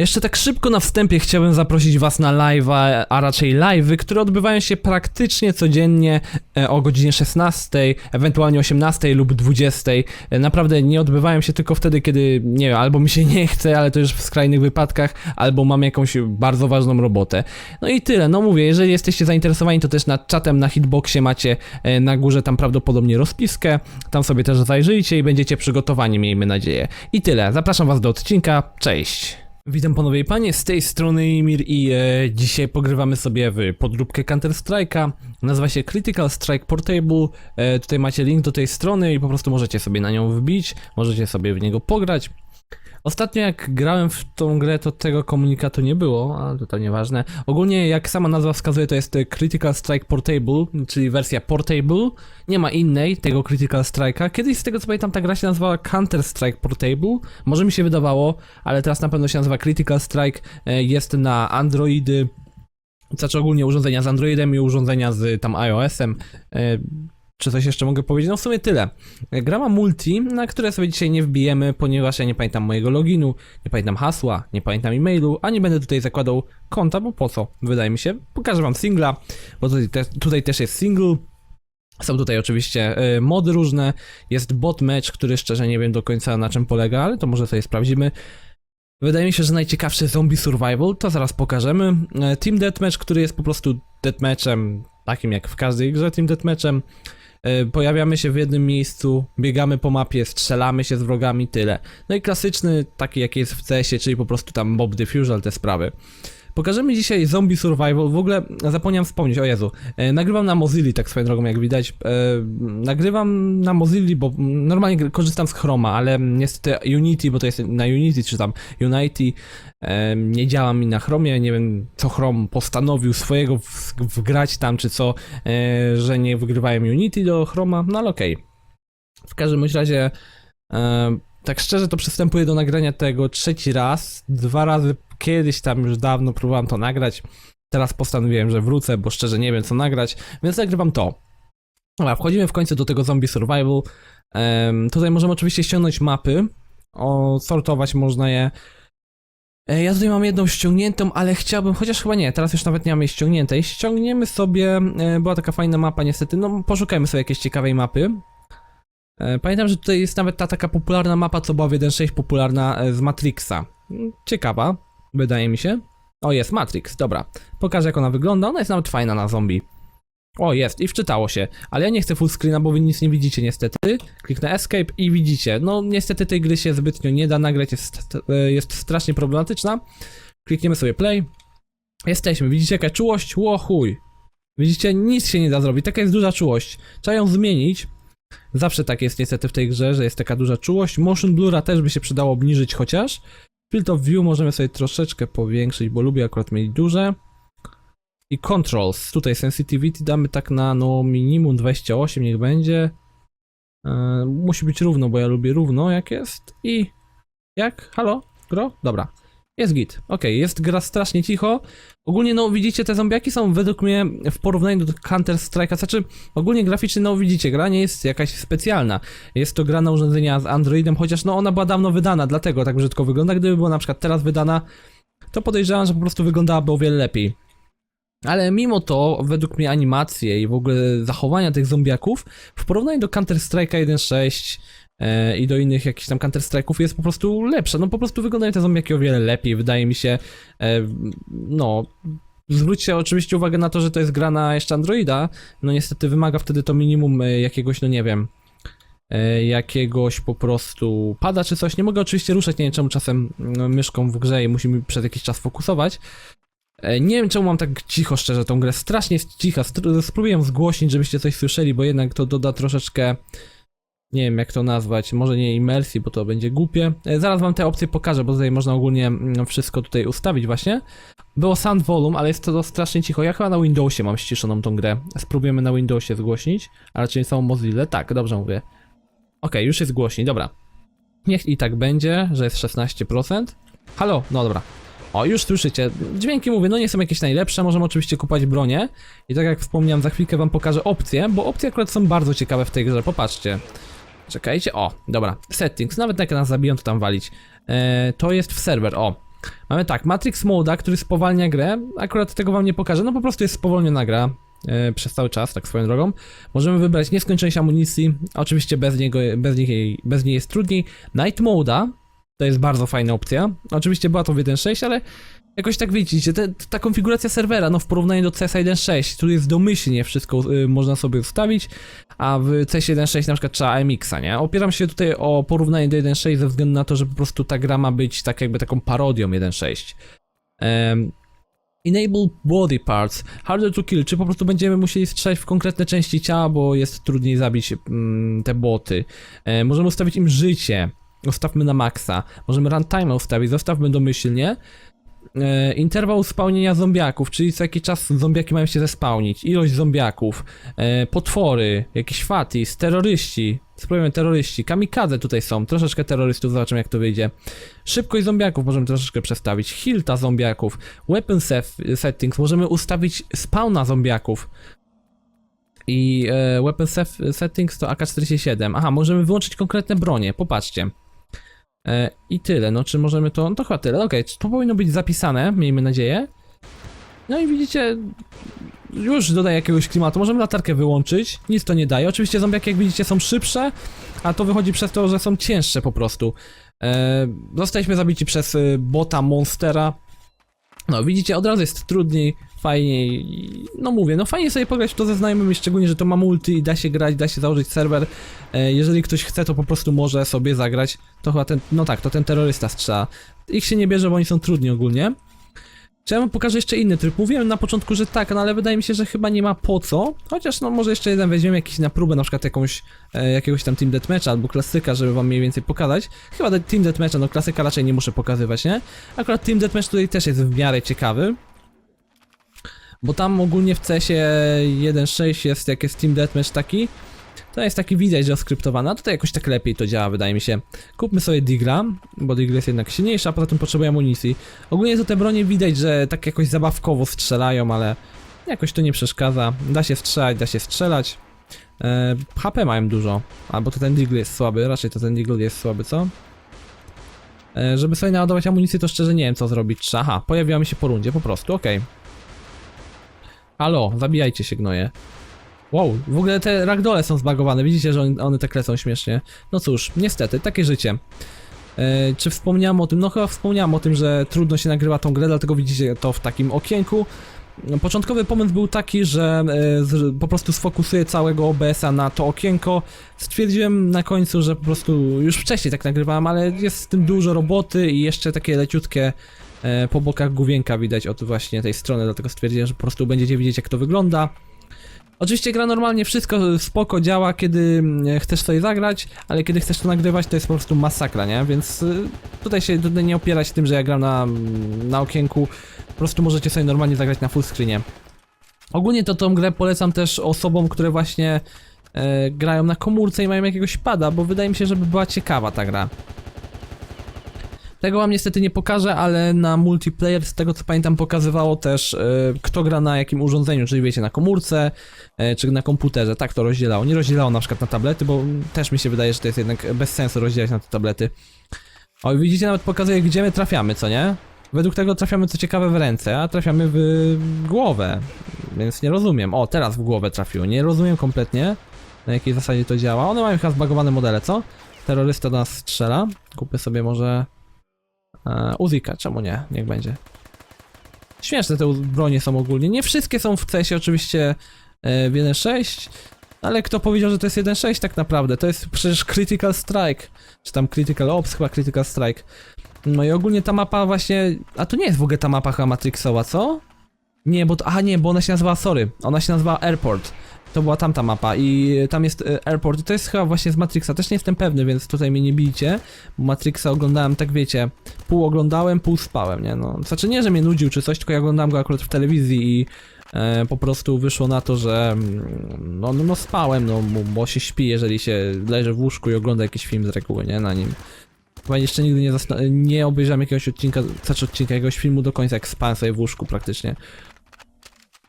Jeszcze tak szybko na wstępie chciałbym zaprosić Was na live'a, a raczej live'y, które odbywają się praktycznie codziennie e, o godzinie 16, ewentualnie 18 lub 20. E, Naprawdę nie odbywają się tylko wtedy, kiedy, nie wiem, albo mi się nie chce, ale to już w skrajnych wypadkach, albo mam jakąś bardzo ważną robotę. No i tyle, no mówię, jeżeli jesteście zainteresowani, to też nad czatem na Hitboxie macie e, na górze tam prawdopodobnie rozpiskę, tam sobie też zajrzyjcie i będziecie przygotowani, miejmy nadzieję. I tyle, zapraszam Was do odcinka, cześć! Witam panowie i panie, z tej strony Imir i e, dzisiaj pogrywamy sobie w podróbkę Counter Strike'a. Nazywa się Critical Strike Portable. E, tutaj macie link do tej strony i po prostu możecie sobie na nią wbić, możecie sobie w niego pograć. Ostatnio jak grałem w tą grę, to tego komunikatu nie było, ale to, nieważne. Ogólnie, jak sama nazwa wskazuje, to jest e, Critical Strike Portable, czyli wersja Portable. Nie ma innej tego Critical Strike'a. Kiedyś z tego co pamiętam, ta gra się nazywała Counter Strike Portable. Może mi się wydawało, ale teraz na pewno się nazywa Critical Strike. E, Jest na Androidy, znaczy ogólnie urządzenia z Androidem i urządzenia z tam iOS-em. E, Czy coś jeszcze mogę powiedzieć? No w sumie tyle. Gra ma multi, na które sobie dzisiaj nie wbijemy, ponieważ ja nie pamiętam mojego loginu, nie pamiętam hasła, nie pamiętam e-mailu, a nie będę tutaj zakładał konta, bo po co? Wydaje mi się. Pokażę wam singla, bo tutaj, te, tutaj też jest single. Są tutaj oczywiście y, mody różne, jest bot match, który szczerze nie wiem do końca na czym polega, ale to może sobie sprawdzimy. Wydaje mi się, że najciekawszy zombie survival, to zaraz pokażemy. E, Team Deathmatch, który jest po prostu deathmatchem, takim jak w każdej grze Team Deathmatchem. E, Pojawiamy się w jednym miejscu, biegamy po mapie, strzelamy się z wrogami, tyle. No i klasyczny, taki jaki jest w CS-ie, czyli po prostu tam mob diffusal, te sprawy. Pokażemy dzisiaj zombie survival, w ogóle zapomniałem wspomnieć, o Jezu, e, nagrywam na Mozilli, tak swoją drogą jak widać, e, nagrywam na Mozilli, bo normalnie korzystam z Chroma, ale niestety Unity, bo to jest na Unity, czy tam Unity, e, nie działa mi na Chromie, nie wiem co Chrome postanowił swojego w- wgrać tam, czy co, e, że nie wygrywają Unity do Chroma, no ale okej. W każdym razie, e, tak szczerze to przystępuję do nagrania tego trzeci raz, dwa razy kiedyś tam już dawno próbowałem to nagrać, teraz postanowiłem, że wrócę, bo szczerze nie wiem co nagrać, więc nagrywam to. Dobra, wchodzimy w końcu do tego zombie survival. Em, tutaj możemy oczywiście ściągnąć mapy, osortować można je. E, Ja tutaj mam jedną ściągniętą, ale chciałbym, chociaż chyba nie, teraz już nawet nie mamy jej ściągniętej. Ściągniemy sobie, e, była taka fajna mapa niestety, no poszukajmy sobie jakiejś ciekawej mapy. E, Pamiętam, że tutaj jest nawet ta taka popularna mapa, co była w 1.6 popularna z Matrixa. Ciekawa, wydaje mi się. O, jest Matrix, dobra. Pokażę jak ona wygląda, ona jest nawet fajna na zombie. O, jest, i wczytało się, ale ja nie chcę full screena, bo wy nic nie widzicie niestety. Kliknę escape i widzicie. No, niestety tej gry się zbytnio nie da nagrać, jest, e, jest strasznie problematyczna. Klikniemy sobie play. Jesteśmy, widzicie jaka czułość? Ło chuj. Widzicie, nic się nie da zrobić, taka jest duża czułość. Trzeba ją zmienić. Zawsze tak jest niestety w tej grze, że jest taka duża czułość. Motion blura też by się przydało obniżyć chociaż. Field of view możemy sobie troszeczkę powiększyć, bo lubię akurat mieć duże. I controls, tutaj sensitivity damy tak na no minimum 28 niech będzie. E, musi być równo, bo ja lubię równo jak jest. I jak? Halo? Gro? Dobra. Jest git. Okej, jest gra strasznie cicho. Ogólnie, no widzicie, te zombiaki są według mnie w porównaniu do Counter Strike'a, znaczy ogólnie graficznie, no widzicie, gra nie jest jakaś specjalna. Jest to gra na urządzenia z Androidem, chociaż no ona była dawno wydana, dlatego tak brzydko wygląda. Gdyby była na przykład teraz wydana, to podejrzewam, że po prostu wyglądałaby o wiele lepiej. Ale mimo to, według mnie animacje i w ogóle zachowania tych zombiaków w porównaniu do Counter Strike'a 1.6 e, i do innych jakichś tam Counter Strike'ów jest po prostu lepsze. No po prostu wyglądają te zombiaki o wiele lepiej, wydaje mi się. E, no, zwróćcie oczywiście uwagę na to, że to jest gra na jeszcze Androida. No niestety wymaga wtedy to minimum e, jakiegoś, no nie wiem, e, jakiegoś po prostu pada czy coś. Nie mogę oczywiście ruszać, nie wiem czemu czasem no, myszką w grze i musimy przez jakiś czas fokusować. E, Nie wiem czemu mam tak cicho szczerze tą grę, strasznie jest cicha, spróbuję zgłośnić, żebyście coś słyszeli, bo jednak to doda troszeczkę, nie wiem jak to nazwać, może nie imersji, bo to będzie głupie. E, Zaraz wam te opcje pokażę, bo tutaj można ogólnie mm, wszystko tutaj ustawić właśnie. Było sound volume, ale jest to strasznie cicho, ja chyba na Windowsie mam ściszoną tą grę. Spróbujemy na Windowsie zgłośnić, czy nie są Mozilla? Tak, dobrze mówię. Okej, już jest głośniej, dobra. Niech i tak będzie, że jest 16%. Halo? No dobra. O, już słyszycie. Dźwięki mówię, no nie są jakieś najlepsze, możemy oczywiście kupować bronię. I tak jak wspomniałem, za chwilkę wam pokażę opcje, bo opcje akurat są bardzo ciekawe w tej grze, popatrzcie. Czekajcie, o, dobra, settings, nawet jak nas zabiją, to tam walić. E, to jest w serwer, o. Mamy tak, Matrix Moda, który spowalnia grę. Akurat tego wam nie pokażę, no po prostu jest spowolniona gra e, przez cały czas, tak swoją drogą. Możemy wybrać nieskończoność amunicji, oczywiście bez, niego, bez, niej, bez niej jest trudniej. Night Moda, to jest bardzo fajna opcja. Oczywiście była to w 1.6, ale jakoś tak widzicie, te, ta konfiguracja serwera, no w porównaniu do CS 1.6, tu jest domyślnie wszystko y, można sobie ustawić, a w CS 1.6 na przykład trzeba MX-a, nie? Opieram się tutaj o porównanie do 1.6 ze względu na to, że po prostu ta gra ma być tak jakby taką parodią 1.6. Em, Enable body parts, harder to kill, czy po prostu będziemy musieli strzelać w konkretne części ciała, bo jest trudniej zabić mm, te boty. E, możemy ustawić im życie, ustawmy na maksa. Możemy runtime ustawić, zostawmy domyślnie. E, interwał spełnienia zombiaków, czyli co jakiś czas zombiaki mają się zespałnić, ilość zombiaków, e, potwory, jakieś fatis, terroryści, spróbujemy terroryści, kamikadze tutaj są, troszeczkę terrorystów, zobaczymy jak to wyjdzie. Szybkość zombiaków możemy troszeczkę przestawić, hilta zombiaków, weapon settings, możemy ustawić spawna zombiaków. I e, weapon settings to AK-47. Aha, możemy wyłączyć konkretne bronie, popatrzcie. E, I tyle, no czy możemy to, no to chyba tyle, okej, to powinno być zapisane, miejmy nadzieję. No i widzicie, już dodaje jakiegoś klimatu, możemy latarkę wyłączyć, nic to nie daje. Oczywiście zombiaki jak widzicie są szybsze, a to wychodzi przez to, że są cięższe po prostu. E, zostaliśmy zabici przez y, bota monstera. No widzicie, od razu jest trudniej, fajniej, no mówię, no fajnie sobie pograć w to ze znajomymi, szczególnie, że to ma multi i da się grać, da się założyć serwer. E, jeżeli ktoś chce, to po prostu może sobie zagrać. To chyba ten, no tak, to ten terrorysta strzela. Ich się nie bierze, bo oni są trudni ogólnie. Czy ja wam pokażę jeszcze inny tryb? Mówiłem na początku, że tak, no ale wydaje mi się, że chyba nie ma po co. Chociaż no może jeszcze jeden weźmiemy jakiś na próbę, na przykład jakąś, e, jakiegoś tam Team Deathmatcha albo klasyka, żeby wam mniej więcej pokazać. Chyba Team Deathmatcha, no klasyka raczej nie muszę pokazywać, nie? Akurat Team Deathmatch tutaj też jest w miarę ciekawy. Bo tam ogólnie w CS-ie 1.6 jest, jak jest Team Deathmatch taki, to jest taki widać, że skryptowany, a tutaj jakoś tak lepiej to działa, wydaje mi się. Kupmy sobie Digla, bo Digla jest jednak silniejsza, a poza tym potrzebuje amunicji. Ogólnie to te bronie widać, że tak jakoś zabawkowo strzelają, ale jakoś to nie przeszkadza. Da się strzelać, da się strzelać. E, HP mają dużo, albo to ten Deagle jest słaby, raczej to ten Deagle jest słaby, co? E, żeby sobie naładować amunicję, to szczerze nie wiem co zrobić. Aha, pojawiła mi się po rundzie, po prostu, okej. Halo, zabijajcie się gnoje. Wow, w ogóle te ragdole są zbagowane, widzicie, że on- one tak lecą śmiesznie. No cóż, niestety, takie życie. E, czy wspomniałem o tym? No chyba wspomniałem o tym, że trudno się nagrywa tą grę, dlatego widzicie to w takim okienku. Początkowy pomysł był taki, że e, po prostu sfokusuję całego OBS-a na to okienko. Stwierdziłem na końcu, że po prostu już wcześniej tak nagrywałem, ale jest z tym dużo roboty i jeszcze takie leciutkie po bokach główienka widać od właśnie tej strony, dlatego stwierdziłem, że po prostu będziecie widzieć jak to wygląda. Oczywiście gra normalnie, wszystko spoko działa, kiedy mm, chcesz sobie zagrać, ale kiedy chcesz to nagrywać, to jest po prostu masakra, nie? Więc y, tutaj się tutaj nie opierać tym, że ja gram na, na okienku, po prostu możecie sobie normalnie zagrać na full screenie. Ogólnie to tą grę polecam też osobom, które właśnie e, grają na komórce i mają jakiegoś pada, bo wydaje mi się, żeby była ciekawa ta gra. Tego wam niestety nie pokażę, ale na multiplayer, z tego co pamiętam, pokazywało też, e, kto gra na jakim urządzeniu, czyli wiecie, na komórce, e, czy na komputerze, tak to rozdzielało. Nie rozdzielało na przykład na tablety, bo też mi się wydaje, że to jest jednak bez sensu rozdzielać na te tablety. O, widzicie, nawet pokazuje, gdzie my trafiamy, co nie? Według tego trafiamy, co ciekawe, w ręce, a trafiamy w głowę, więc nie rozumiem. O, teraz w głowę trafiło, nie rozumiem kompletnie, na jakiej zasadzie to działa. One mają chyba zbagowane modele, co? Terrorysta do nas strzela. Kupię sobie może... E, Uzika, czemu nie? Niech będzie. Śmieszne te bronie są ogólnie. Nie wszystkie są w CS oczywiście e, w 1.6, ale kto powiedział, że to jest 1.6 tak naprawdę? To jest przecież Critical Strike, czy tam Critical Ops, chyba Critical Strike. No i ogólnie ta mapa właśnie... A to nie jest w ogóle ta mapa chyba Matrixowa, co? Nie, bo to... A nie, bo ona się nazywała, sorry, ona się nazywała Airport. To była tamta mapa i tam jest e, Airport i to jest chyba właśnie z Matrixa, też nie jestem pewny, więc tutaj mnie nie bijcie. Matrixa oglądałem, tak wiecie, pół oglądałem, pół spałem, nie? No, znaczy nie, że mnie nudził czy coś, tylko ja oglądałem go akurat w telewizji i e, po prostu wyszło na to, że mm, no, no, no spałem, no, bo- się śpi, jeżeli się leży w łóżku i ogląda jakiś film z reguły, nie? Na nim. Chyba jeszcze nigdy nie, nie obejrzałem jakiegoś odcinka, znaczy odcinka jakiegoś filmu do końca, jak spałem sobie w łóżku praktycznie.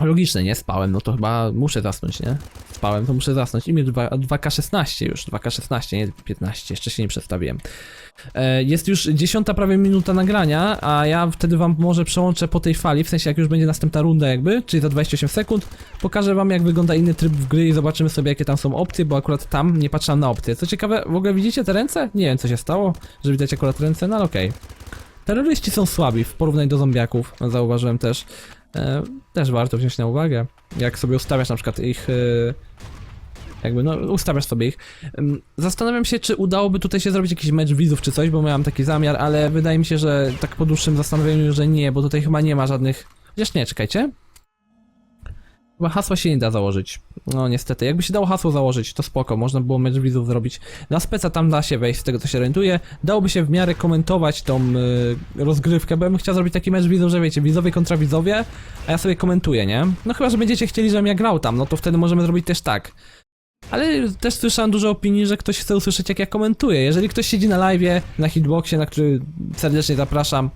Logiczne, nie? Spałem, no to chyba muszę zasnąć, nie? spałem, to muszę zasnąć. Imię 2, 2K16 już, 2K16, nie 15, jeszcze się nie przedstawiłem. E, Jest już dziesiąta prawie minuta nagrania, a ja wtedy wam może przełączę po tej fali, w sensie jak już będzie następna runda jakby, czyli za 28 sekund, pokażę wam jak wygląda inny tryb w gry i zobaczymy sobie jakie tam są opcje, bo akurat tam nie patrzyłem na opcje. Co ciekawe, w ogóle widzicie te ręce? Nie wiem co się stało, że widać akurat ręce, no ale okej. Terroryści są słabi w porównaniu do zombiaków, zauważyłem też. E, też warto wziąć na uwagę. Jak sobie ustawiasz na przykład ich. E, jakby, no, ustawiasz sobie ich. Zastanawiam się, czy udałoby tutaj się zrobić jakiś mecz widzów czy coś, bo miałem taki zamiar, ale wydaje mi się, że tak po dłuższym zastanowieniu, że nie, bo tutaj chyba nie ma żadnych. Chociaż nie, czekajcie. Chyba hasła się nie da założyć. No niestety, jakby się dało hasło założyć, to spoko, można było mecz widzów zrobić. Na speca tam da się wejść, z tego co się orientuję. Dałoby się w miarę komentować tą y, rozgrywkę, bo ja bym chciał zrobić taki mecz widzów, że wiecie, widzowie kontra widzowie, a ja sobie komentuję, nie? No chyba, że będziecie chcieli, żebym ja grał tam, no to wtedy możemy zrobić też tak. Ale też słyszałem dużo opinii, że ktoś chce usłyszeć jak ja komentuję. Jeżeli ktoś siedzi na live, na hitboxie, na który serdecznie zapraszam,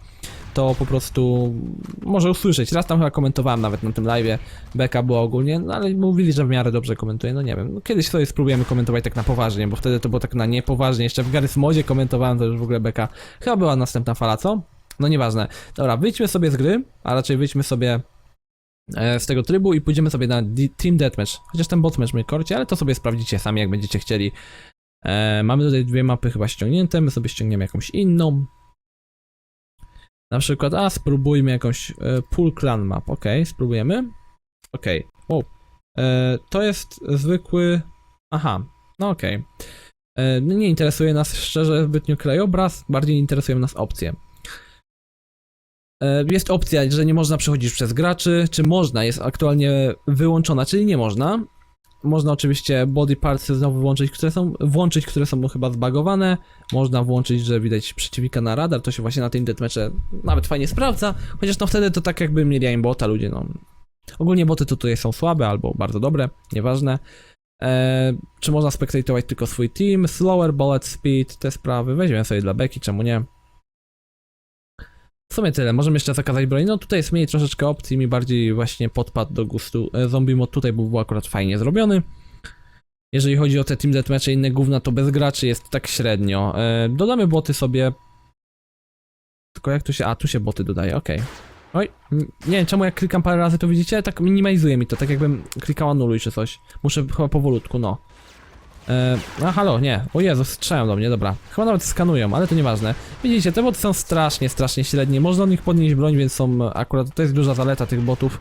to po prostu może usłyszeć. Raz tam chyba komentowałem nawet na tym live, beka była ogólnie, no ale mówili, że w miarę dobrze komentuję, no nie wiem. No, kiedyś sobie spróbujemy komentować tak na poważnie, bo wtedy to było tak na niepoważnie. Jeszcze w Garry's Modzie komentowałem, to już w ogóle beka. Chyba była następna fala, co? No nieważne. Dobra, wyjdźmy sobie z gry, a raczej wyjdźmy sobie e, z tego trybu i pójdziemy sobie na Team Deathmatch. Chociaż ten botmatch my korci, ale to sobie sprawdzicie sami, jak będziecie chcieli. E, mamy tutaj dwie mapy chyba ściągnięte, my sobie ściągniemy jakąś inną. Na przykład, a spróbujmy jakąś e, Pool Clan Map, ok, spróbujemy. Ok, wow. E, to jest zwykły... Aha, no okej. E, no Nie interesuje nas szczerze zbytnio krajobraz, bardziej interesują nas opcje. E, Jest opcja, że nie można przechodzić przez graczy, czy można, jest aktualnie wyłączona, czyli nie można. Można oczywiście body parts znowu włączyć, które są, włączyć, które są chyba zbagowane. Można włączyć, że widać przeciwnika na radar, to się właśnie na tym deathmatche nawet fajnie sprawdza. Chociaż no wtedy to tak jakby mieli aimbota ludzie, no. Ogólnie boty tutaj są słabe albo bardzo dobre, nieważne. Eee, czy można spektatować tylko swój team, slower bullet speed, te sprawy, weźmiemy sobie dla beki, czemu nie. W sumie tyle, możemy jeszcze zakazać broni, no tutaj jest mniej troszeczkę opcji, mi bardziej właśnie podpadł do gustu e, zombie mod tutaj, bo był akurat fajnie zrobiony. Jeżeli chodzi o te team deathmatche i inne gówna, to bez graczy jest tak średnio. E, dodamy boty sobie. Tylko jak tu się, a tu się boty dodaje, okej. Oj, n- nie wiem czemu jak klikam parę razy to widzicie, tak minimalizuje mi to, tak jakbym klikał anuluj czy coś. Muszę chyba powolutku, no. E, a halo, nie. O Jezu, strzelają do mnie, dobra. Chyba nawet skanują, ale to nieważne. Widzicie, te boty są strasznie, strasznie średnie. Można od nich podnieść broń, więc są akurat, to jest duża zaleta tych botów.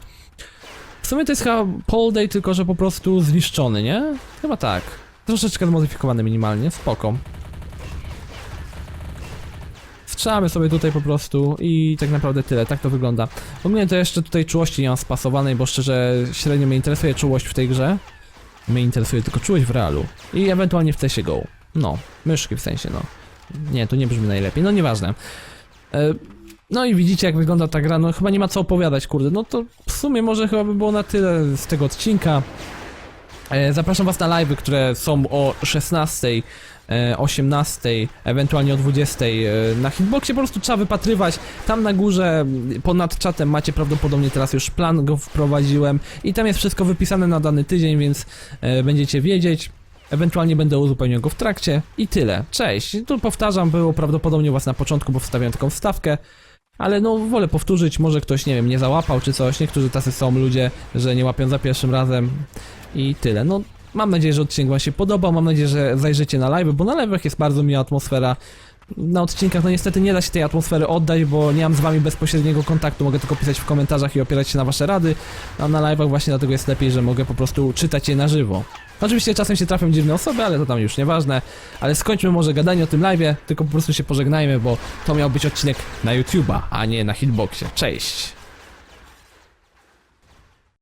W sumie to jest chyba Pole Day, tylko że po prostu zniszczony, nie? Chyba tak. Troszeczkę zmodyfikowany minimalnie, spoko. Strzelamy sobie tutaj po prostu i tak naprawdę tyle, tak to wygląda. Ogólnie to jeszcze tutaj czułości nie mam spasowanej, bo szczerze średnio mnie interesuje czułość w tej grze. Mnie interesuje tylko czułość w realu. I ewentualnie w CSGO. Go. No, myszki w sensie, no. Nie, to nie brzmi najlepiej, no nieważne. E, no i widzicie jak wygląda ta gra, no chyba nie ma co opowiadać, kurde, no to w sumie może chyba by było na tyle z tego odcinka. E, Zapraszam was na live'y, które są o 16, e, 18, ewentualnie o 20 e, na hitboxie, po prostu trzeba wypatrywać. Tam na górze ponad czatem macie prawdopodobnie teraz już plan, go wprowadziłem i tam jest wszystko wypisane na dany tydzień, więc e, będziecie wiedzieć. Ewentualnie będę uzupełniał go w trakcie i tyle. Cześć. Tu powtarzam, było prawdopodobnie u was na początku, bo wstawiałem taką wstawkę. Ale no, wolę powtórzyć, może ktoś, nie wiem, nie załapał czy coś. Niektórzy tacy są ludzie, że nie łapią za pierwszym razem. I tyle. No, mam nadzieję, że odcinek wam się podobał. Mam nadzieję, że zajrzycie na live, bo na live'ach jest bardzo miła atmosfera. Na odcinkach, no niestety nie da się tej atmosfery oddać, bo nie mam z wami bezpośredniego kontaktu. Mogę tylko pisać w komentarzach i opierać się na wasze rady. A na live'ach właśnie dlatego jest lepiej, że mogę po prostu czytać je na żywo. Oczywiście czasem się trafią dziwne osoby, ale to tam już nieważne. Ale skończmy może gadanie o tym live'ie, tylko po prostu się pożegnajmy, bo to miał być odcinek na YouTube'a, a nie na hitboxie. Cześć!